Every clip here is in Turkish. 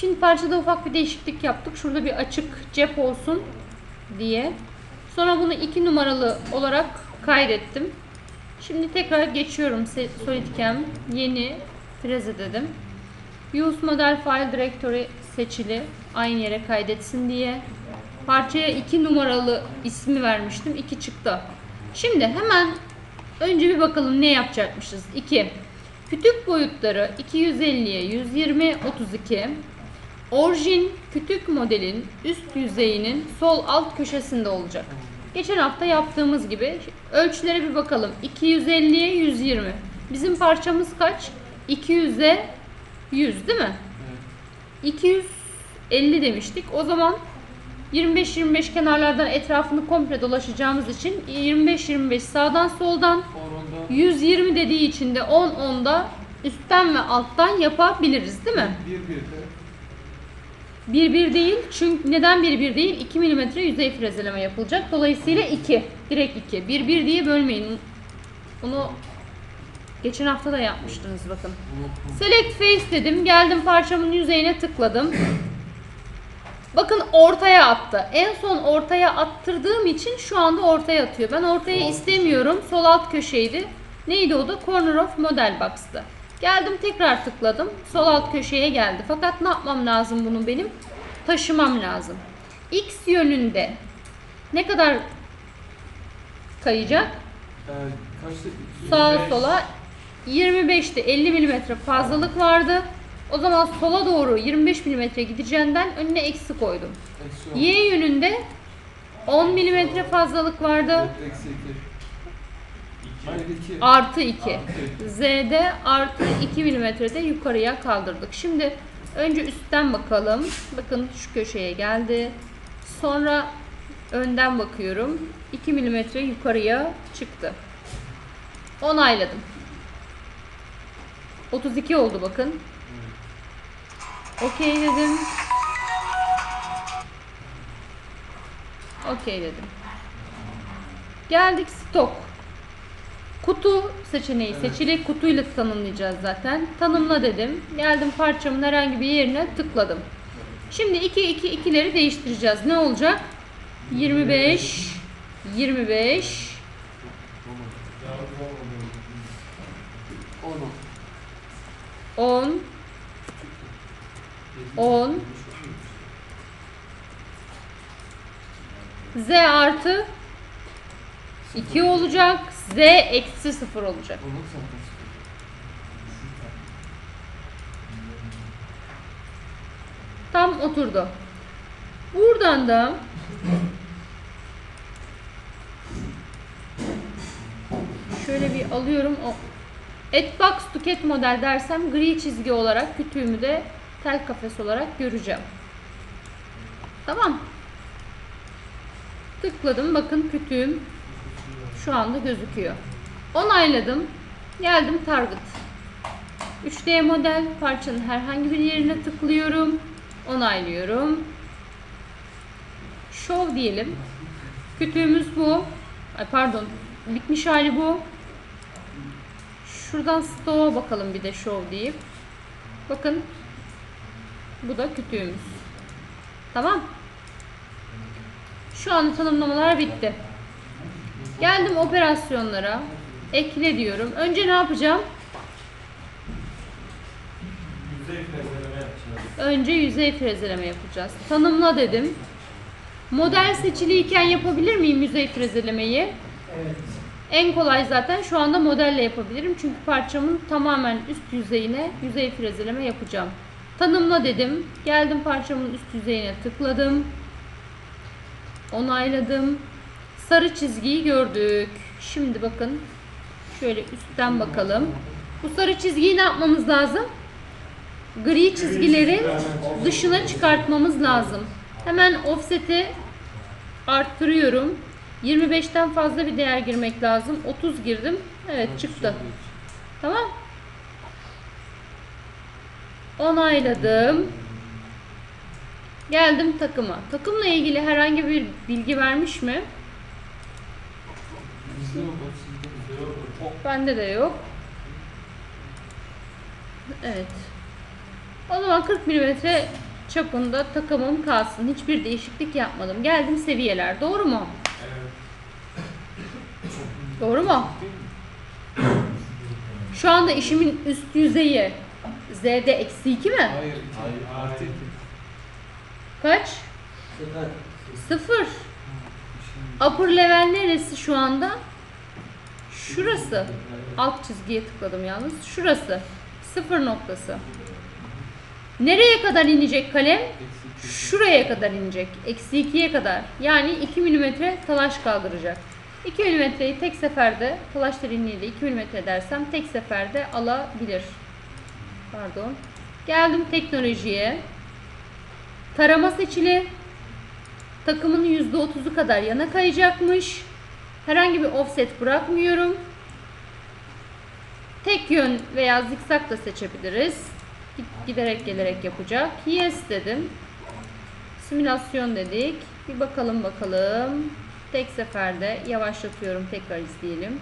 Şimdi parçada ufak bir değişiklik yaptık. Şurada bir açık cep olsun diye. Sonra bunu 2 numaralı olarak kaydettim. Şimdi tekrar geçiyorum SolidCam. Yeni freze dedim. Use Model File Directory seçili. Aynı yere kaydetsin diye. Parçaya 2 numaralı ismi vermiştim. 2 çıktı. Şimdi hemen önce bir bakalım ne yapacakmışız. 2. Kütük boyutları 250'ye 120 32. Orijin kütük modelin üst yüzeyinin sol alt köşesinde olacak. Geçen hafta yaptığımız gibi ölçülere bir bakalım. 250'ye 120. Bizim parçamız kaç? 200'e 100 değil mi? 250 demiştik. O zaman 25-25 kenarlardan etrafını komple dolaşacağımız için 25-25 sağdan soldan Oranda 120 dediği için de 10-10'da üstten ve alttan yapabiliriz değil mi? bir bir de 1-1 değil. Çünkü neden 1-1 değil? 2 mm yüzey frezeleme yapılacak. Dolayısıyla 2. Direkt 2. 1-1 diye bölmeyin. Bunu geçen hafta da yapmıştınız bakın. Select face dedim. Geldim parçamın yüzeyine tıkladım. Bakın ortaya attı. En son ortaya attırdığım için şu anda ortaya atıyor. Ben ortaya istemiyorum. Sol alt köşeydi. Neydi o da? Corner of Model Box'tı. Geldim tekrar tıkladım. Sol alt köşeye geldi. Fakat ne yapmam lazım bunu benim? Taşımam lazım. X yönünde ne kadar kayacak? Ee. Sağa sola 25'te 50 mm fazlalık vardı. O zaman sola doğru 25 mm gideceğinden önüne eksi koydum. Y yönünde 10 mm fazlalık vardı. Eksi 2. Artı 2. Artı. Z'de artı 2 mm'de yukarıya kaldırdık. Şimdi önce üstten bakalım. Bakın şu köşeye geldi. Sonra önden bakıyorum. 2 mm yukarıya çıktı. Onayladım. 32 oldu bakın. Okey dedim. Okey dedim. Geldik stok. Kutu seçeneği seçili. Kutuyla tanımlayacağız zaten. Tanımla dedim. Geldim parçamın herhangi bir yerine tıkladım. Şimdi 2 2 ikileri değiştireceğiz. Ne olacak? 25 25 Onu. 10 10 Z artı 2 olacak. Z eksi 0 olacak. Tam oturdu. Buradan da şöyle bir alıyorum. O Etbox to cat model dersem gri çizgi olarak kütüğümü de tel kafes olarak göreceğim. Tamam. Tıkladım. Bakın kütüğüm şu anda gözüküyor. Onayladım. Geldim target. 3D model parçanın herhangi bir yerine tıklıyorum. Onaylıyorum. Show diyelim. Kütüğümüz bu. Ay pardon. Bitmiş hali bu. Şuradan store'a bakalım bir de show deyip. Bakın. Bu da kütüğümüz. Tamam. Şu an tanımlamalar bitti. Geldim operasyonlara. Ekle diyorum. Önce ne yapacağım? Yüzey frezeleme yapacağız. Önce yüzey frezeleme yapacağız. Tanımla dedim. Model seçiliyken yapabilir miyim yüzey frezelemeyi? En kolay zaten şu anda modelle yapabilirim. Çünkü parçamın tamamen üst yüzeyine yüzey frezeleme yapacağım. Tanımla dedim. Geldim parçamın üst yüzeyine tıkladım. Onayladım. Sarı çizgiyi gördük. Şimdi bakın. Şöyle üstten bakalım. Bu sarı çizgiyi ne yapmamız lazım? Gri çizgilerin dışına çıkartmamız lazım. Hemen offset'i arttırıyorum. 25'ten fazla bir değer girmek lazım. 30 girdim. Evet çıktı. Tamam. Onayladım. Geldim takıma. Takımla ilgili herhangi bir bilgi vermiş mi? Bizde yok. o Sizde bizde yok. Bende de yok. Evet. O zaman 40 milimetre çapında takımım kalsın. Hiçbir değişiklik yapmadım. Geldim seviyeler. Doğru mu? Evet. Doğru mu? Şu anda işimin üst yüzeyi Z'de eksi 2 mi? Hayır. Hayır. Artı hayır. iki. Kaç? Sıfır. Upper level neresi şu anda? Şurası. Alt çizgiye tıkladım yalnız. Şurası. Sıfır noktası. Nereye kadar inecek kalem? Şuraya kadar inecek. Eksi 2'ye kadar. Yani 2 milimetre talaş kaldıracak. 2 milimetreyi tek seferde, talaş derinliği de 2 milimetre dersem tek seferde alabilir. Pardon. Geldim teknolojiye. Tarama seçili. Takımın %30'u kadar yana kayacakmış. Herhangi bir offset bırakmıyorum. Tek yön veya zikzak da seçebiliriz. Giderek gelerek yapacak. Yes dedim. Simülasyon dedik. Bir bakalım bakalım. Tek seferde yavaşlatıyorum. Tekrar izleyelim.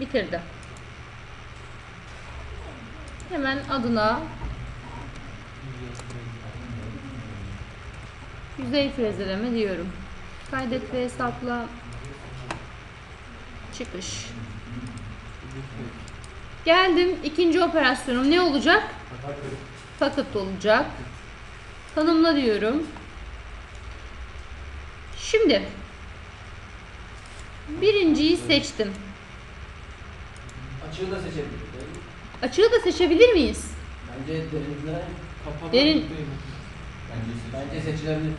Bitirdi. Hemen adına yüzey frezeleme diyorum. Kaydet ve hesapla çıkış. Geldim. ikinci operasyonum ne olacak? Fakat olacak. Tanımla diyorum. Şimdi birinciyi seçtim. Açığı da seçebiliriz. Açığı da seçebilir miyiz? Bence derinlikler Kapalı Derin- değil mi? bence seçilebilir.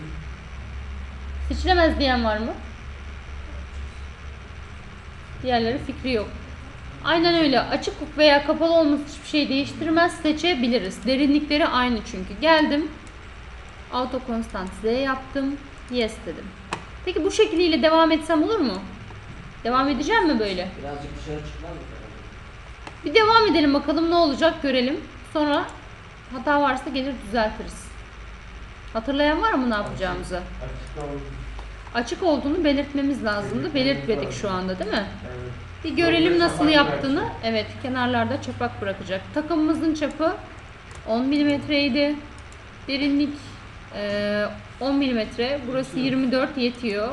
Seçilemez diyen var mı? Diğerleri fikri yok. Aynen öyle. Açık veya kapalı olması hiçbir şey değiştirmez. Seçebiliriz. Derinlikleri aynı çünkü. Geldim. Auto constant Z yaptım. Yes dedim. Peki bu şekliyle devam etsem olur mu? Devam edeceğim mi böyle? Birazcık dışarı çıkmaz mı? Bir devam edelim bakalım ne olacak görelim. Sonra hata varsa gelir düzeltiriz. Hatırlayan var mı ne yapacağımızı? Açık oldu. Açık olduğunu belirtmemiz lazımdı. Belirtmedik şu anda değil mi? Evet. Bir görelim nasıl yaptığını. Evet, kenarlarda çapak bırakacak. Takımımızın çapı 10 milimetreydi. Derinlik eee, 10 milimetre. Burası 24 yetiyor.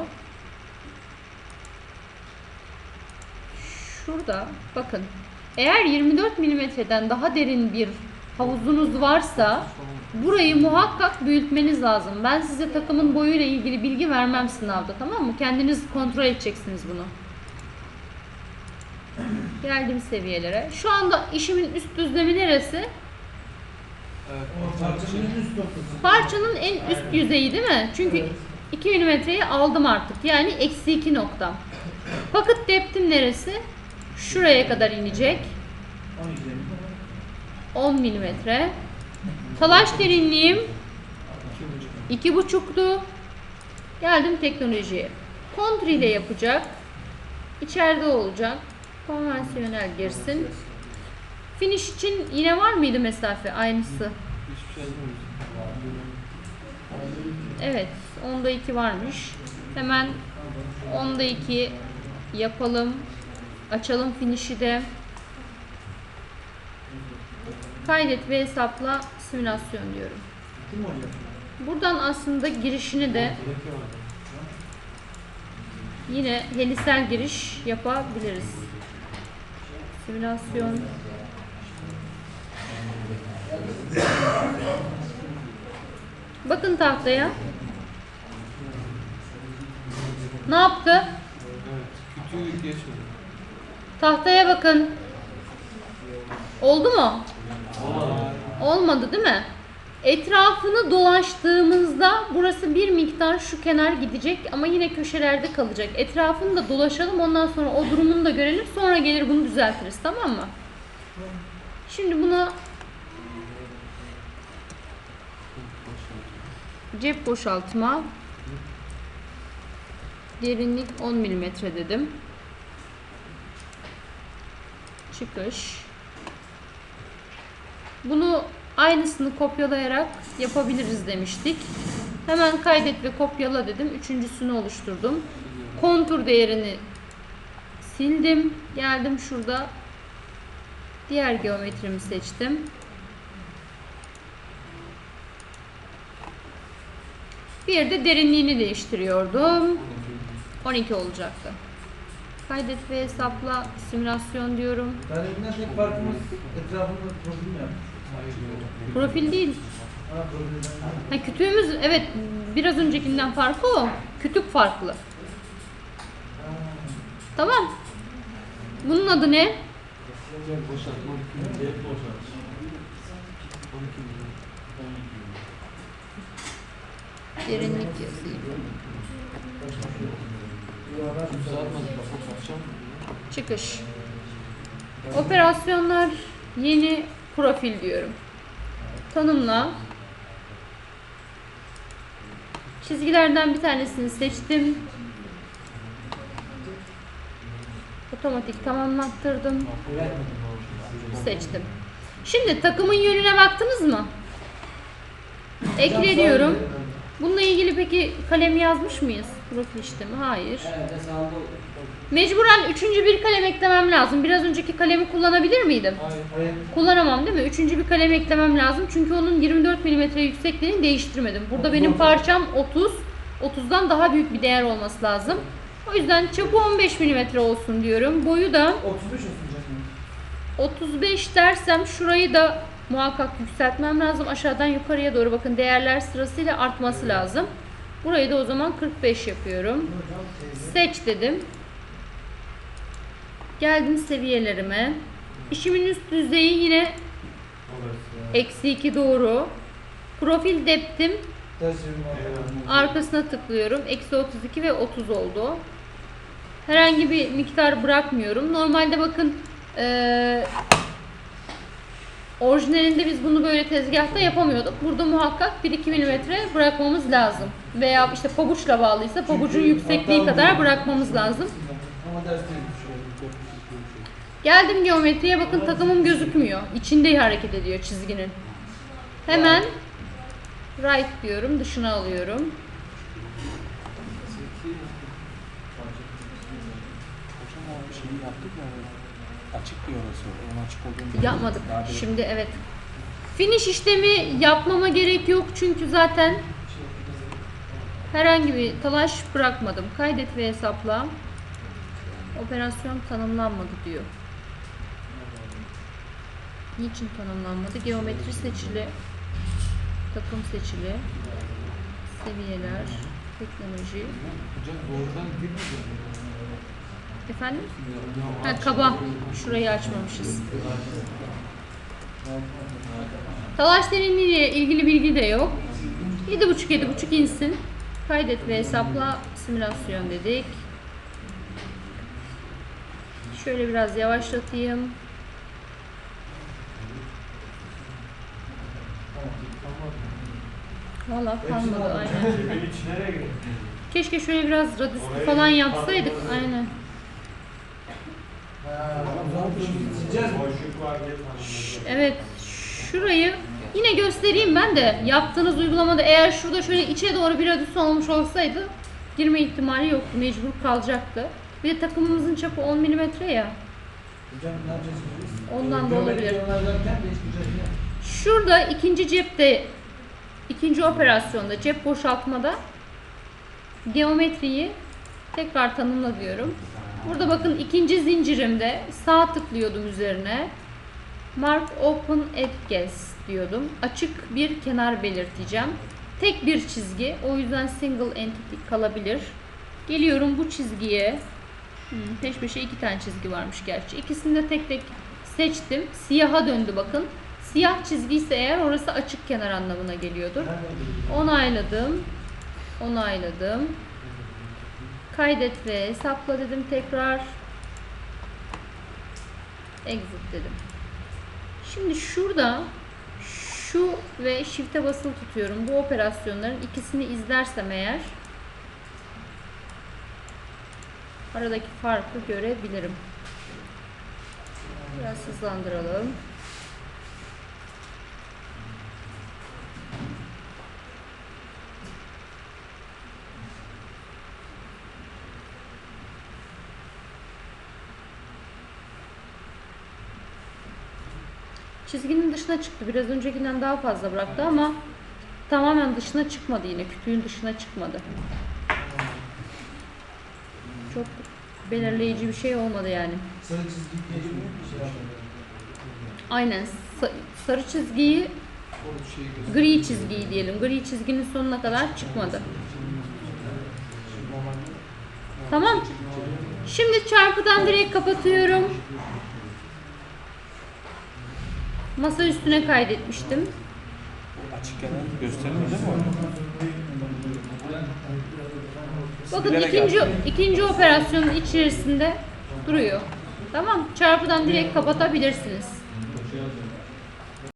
Şurada bakın. Eğer 24 milimetreden daha derin bir havuzunuz varsa burayı muhakkak büyütmeniz lazım. Ben size takımın boyuyla ilgili bilgi vermem sınavda tamam mı? Kendiniz kontrol edeceksiniz bunu. Geldim seviyelere. Şu anda işimin üst düzlemi neresi? Evet. Parçanın en üst yüzeyi değil mi? Çünkü 2 milimetreyi aldım artık. Yani eksi 2 noktam. Pocket depth'im neresi? Şuraya kadar inecek. 10 milimetre. Talaş derinliğim İki buçuk. 2,5'tu. Geldim teknolojiye. Kontr ile yapacak. İçeride olacak. Konvansiyonel girsin. Finish için yine var mıydı mesafe aynısı? Evet, onda 2 varmış. Hemen onda 2 yapalım. Açalım finish'i de. Kaydet ve hesapla simülasyon diyorum. Buradan aslında girişini de yine helisel giriş yapabiliriz. Simülasyon. Bakın tahtaya. Ne yaptı? Tahtaya bakın. Oldu mu? Olmadı değil mi? Etrafını dolaştığımızda burası bir miktar şu kenar gidecek ama yine köşelerde kalacak. Etrafını da dolaşalım ondan sonra o durumunu da görelim. Sonra gelir bunu düzeltiriz tamam mı? Şimdi buna cep boşaltma derinlik 10 mm dedim. Çıkış. Bunu aynısını kopyalayarak yapabiliriz demiştik. Hemen kaydet ve kopyala dedim. Üçüncüsünü oluşturdum. Kontur değerini sildim. Geldim şurada diğer geometrimi seçtim. Bir de derinliğini değiştiriyordum. 12 olacaktı. Kaydet ve hesapla simülasyon diyorum. Benimkinden tek farkımız etrafında profil mi yapmış? Profil değil. Ha kütüğümüz evet biraz öncekinden farkı o. Kütük farklı. Tamam. Bunun adı ne? Gel boşaltma 12 milyon. 12 milyon. Derinlik yazayım. Çıkış. Operasyonlar yeni profil diyorum. Tanımla. Çizgilerden bir tanesini seçtim. Otomatik tamamlattırdım. Seçtim. Şimdi takımın yönüne baktınız mı? Ekle diyorum. Bununla ilgili peki kalem yazmış mıyız? Profil işlemi. Hayır. Mecburen üçüncü bir kalem eklemem lazım. Biraz önceki kalemi kullanabilir miydim? Hayır. Hayır. Kullanamam değil mi? Üçüncü bir kalem eklemem lazım. Çünkü onun 24 mm yüksekliğini değiştirmedim. Burada benim parçam 30. 30'dan daha büyük bir değer olması lazım. O yüzden çapı 15 mm olsun diyorum. Boyu da 35 olsun canım. 35 dersem şurayı da muhakkak yükseltmem lazım. Aşağıdan yukarıya doğru bakın değerler sırasıyla artması lazım. Burayı da o zaman 45 yapıyorum. Seç dedim. Geldim seviyelerime. İşimin üst düzeyi yine eksi 2 doğru. Profil deptim. Arkasına tıklıyorum. Eksi 32 ve 30 oldu. Herhangi bir miktar bırakmıyorum. Normalde bakın eee orijinalinde biz bunu böyle tezgahta yapamıyorduk. Burada muhakkak 1-2 milimetre bırakmamız lazım. Veya işte pabuçla bağlıysa pabucun yüksekliği kadar bırakmamız lazım. Geldim geometriye bakın takımım gözükmüyor. İçinde hareket ediyor çizginin. Hemen right diyorum. Dışına alıyorum. Açık diyor orası. Onun açık olduğunu Yapmadık. Şimdi evet. Finish işlemi yapmama gerek yok çünkü zaten herhangi bir talaş bırakmadım. Kaydet ve hesapla. Operasyon tanımlanmadı diyor. Niçin tanımlanmadı? Geometri seçili. Takım seçili. Seviyeler. Teknoloji. Efendim? Ha kaba. Şurayı açmamışız. Talaş derinliğiyle ilgili bilgi de yok. 7.5 7.5 insin. Kaydet ve hesapla simülasyon dedik. Şöyle biraz yavaşlatayım. Valla kalmadı aynen. Keşke şöyle biraz radüslü falan yapsaydık. Aynen. Evet. Şurayı yine göstereyim ben de. Yaptığınız uygulamada eğer şurada şöyle içe doğru bir radüs olmuş olsaydı girme ihtimali yoktu. Mecbur kalacaktı. Bir de takımımızın çapı 10 mm ya. Hocam ne yapacağız biz? Ondan da olabilir. Şurada ikinci cepte ikinci operasyonda cep boşaltmada geometriyi tekrar tanımla diyorum. Burada bakın ikinci zincirimde sağ tıklıyordum üzerine. Mark Open Edges diyordum. Açık bir kenar belirteceğim. Tek bir çizgi. O yüzden single entity kalabilir. Geliyorum bu çizgiye. Hmm, peş peşe iki tane çizgi varmış gerçi. İkisini de tek tek seçtim. Siyaha döndü bakın. Siyah çizgi ise eğer orası açık kenar anlamına geliyordur. Onayladım. Onayladım. Kaydet ve hesapla dedim tekrar. Exit dedim. Şimdi şurada şu ve shift'e basılı tutuyorum. Bu operasyonların ikisini izlersem eğer aradaki farkı görebilirim. Biraz hızlandıralım. Çizginin dışına çıktı. Biraz öncekinden daha fazla bıraktı ama tamamen dışına çıkmadı yine. Kütüğün dışına çıkmadı. Çok belirleyici bir şey olmadı yani. Sarı çizgi şey. Aynen sa- sarı çizgiyi gri çizgiyi diyelim. Gri çizginin sonuna kadar çıkmadı. Tamam. Şimdi çarpıdan direkt kapatıyorum. Masa üstüne kaydetmiştim. Açık yana göstermiyor değil mi? Bakın Bilerek ikinci yaptım. ikinci operasyonun içerisinde duruyor. Tamam. Çarpıdan direkt kapatabilirsiniz.